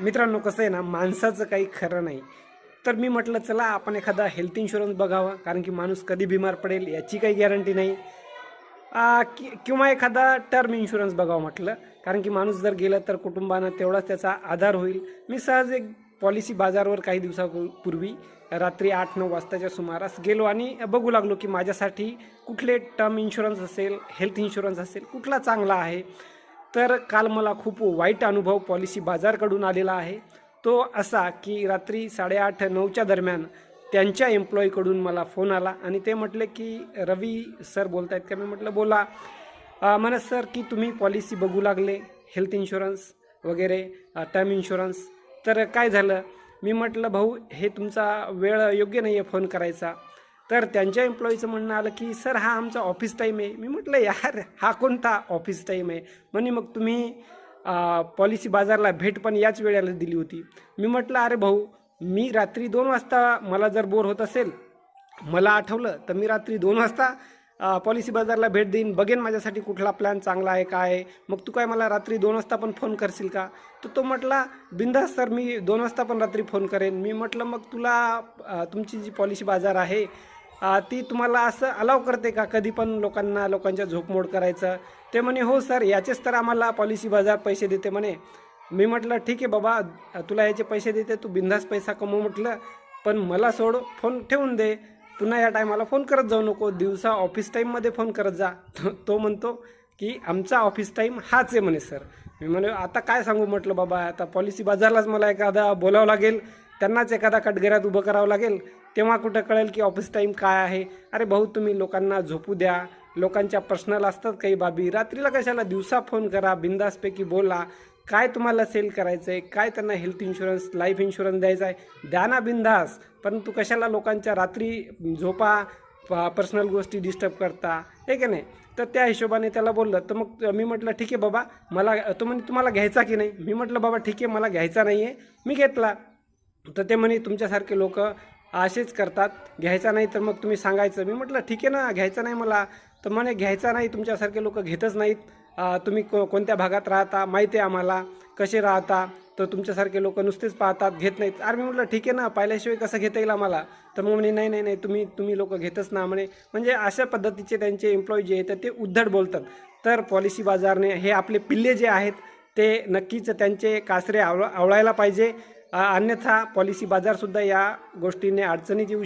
मित्रांनो कसं आहे ना माणसाचं काही खरं नाही. तर मी म्हटलं चला आपण एखादा हेल्थ इन्शुरन्स बघावा कारण की माणूस कधी बिमार पडेल याची काही गॅरंटी नाही. कि किंवा एखादा टर्म इन्शुरन्स बघावं म्हटलं कारण की माणूस जर गेलं तर कुटुंबानं तेवढाच त्याचा आधार होईल. मी सहज एक पॉलिसी बाजारवर काही दिवसापूर्वी रात्री आठ नऊ वाजताच्या सुमारास गेलो आणि बघू लागलो की माझ्यासाठी कुठले टर्म इन्शुरन्स असेल हेल्थ इन्शुरन्स असेल कुठला चांगला आहे. तर काल मला खूप वाईट अनुभव पॉलिसी बाजारकडून आलेला आहे. तो असा की रात्री साडेआठ नऊच्या दरम्यान त्यांच्या एम्प्लॉईकडून मला फोन आला आणि ते म्हटले की रवी सर बोलत आहेत का? मी म्हटलं बोला. म्हणत सर की तुम्ही पॉलिसी बघू लागले हेल्थ इन्शुरन्स वगैरे टर्म इन्शुरन्स. तर काय झालं? मी म्हटलं भाऊ हे तुमचा वेळ योग्य नाही आहे फोन करायचा. तर त्यांच्या एम्प्लॉईचं म्हणणं आलं की सर हा आमचा ऑफिस टाईम आहे. मी म्हटलं यार हा कोणता ऑफिस टाईम आहे? म्हणे मग तुम्ही पॉलिसी बाजारला भेट पण याच वेळेला दिली होती. मी म्हटलं अरे भाऊ मी रात्री दोन वाजता मला जर बोर होत असेल मला आठवलं तर मी रात्री दोन वाजता पॉलिसी बाजारला भेट देईन. बघेन माझ्यासाठी कुठला प्लॅन चांगला आहे काय आहे. मग तू काय मला रात्री दोन वाजता पण फोन करशील का? तर तो म्हटला बिंदास सर मी दोन वाजता पण रात्री फोन करेन. मी म्हटलं मग तुला तुमची जी पॉलिसी बाजार आहे ती तुम्हाला असं अलाव करते का? कधी पण लोकांना लोकांच्या झोपमोड करायचं. ते म्हणे हो सर याचेच तर आम्हाला पॉलिसी बाजार पैसे देते. म्हणे मी म्हटलं ठीक आहे बाबा तुला याचे पैसे देते तू बिंदास पैसा कमव म्हटलं. पण मला सोड फोन ठेवून दे. पुन्हा या टायमाला फोन करत जाऊ नको. दिवसा ऑफिस टाईममध्ये फोन करत जा. तो- म्हणतो की आमचा ऑफिस टाईम हाच आहे म्हणे सर मी म्हणे आता काय सांगू? म्हटलं बाबा आता पॉलिसी बाजारलाच मला एखादा बोलावं लागेल. त्यांनाच एखादा कटघऱ्यात उभं करावं लागेल तेव्हा कुठं कळेल की ऑफिस टाईम काय आहे? अरे भाऊ तुम्ही लोकांना झोपू द्या. लोकांच्या पर्सनल असतात काही बाबी. रात्रीला कशाला दिवसा फोन करा बिंदासपैकी बोला. काय तुम्हाला सेल करायचं आहे काय त्यांना हेल्थ इन्शुरन्स लाईफ इन्शुरन्स द्यायचा आहे द्या ना बिंदास. परंतु कशाला लोकांच्या रात्री झोपा पर्सनल गोष्टी डिस्टर्ब करता? हे की नाही? तर त्या हिशोबाने त्याला बोललं. तर मग मी म्हटलं ठीक आहे बाबा मला तो म्हणजे तुम्हाला घ्यायचा की नाही? मी म्हटलं बाबा ठीक आहे मला घ्यायचा नाही आहे मी घेतला. तर ते म्हणे तुमच्यासारखे लोक असेच करतात. घ्यायचा नाही तर मग तुम्ही सांगायचं. मी म्हटलं ठीक आहे ना घ्यायचा नाही मला. तर म्हणे घ्यायचा नाही तुमच्यासारखे लोक घेतच नाहीत. तुम्ही को कोणत्या भागात राहता माहिती आहे आम्हाला. कसे राहता? तर तुमच्यासारखे लोक नुसतेच पाहतात घेत नाहीत. अरे मी म्हटलं ठीक आहे ना पाहिल्याशिवाय कसं घेता येईल आम्हाला? तर मग म्हणे नाही नाही नाही तुम्ही तुम्ही लोक घेतच ना म्हणे. म्हणजे अशा पद्धतीचे त्यांचे एम्प्लॉई जे आहेत ते उद्धट बोलतात. तर पॉलिसी बाजारने हे आपले पिल्ले जे आहेत ते नक्कीच त्यांचे कासरे आवळ आवळायला पाहिजे. अन्यथा पॉलिसी बाजारसुद्धा या गोष्टीने अडचणीत येऊ शकते.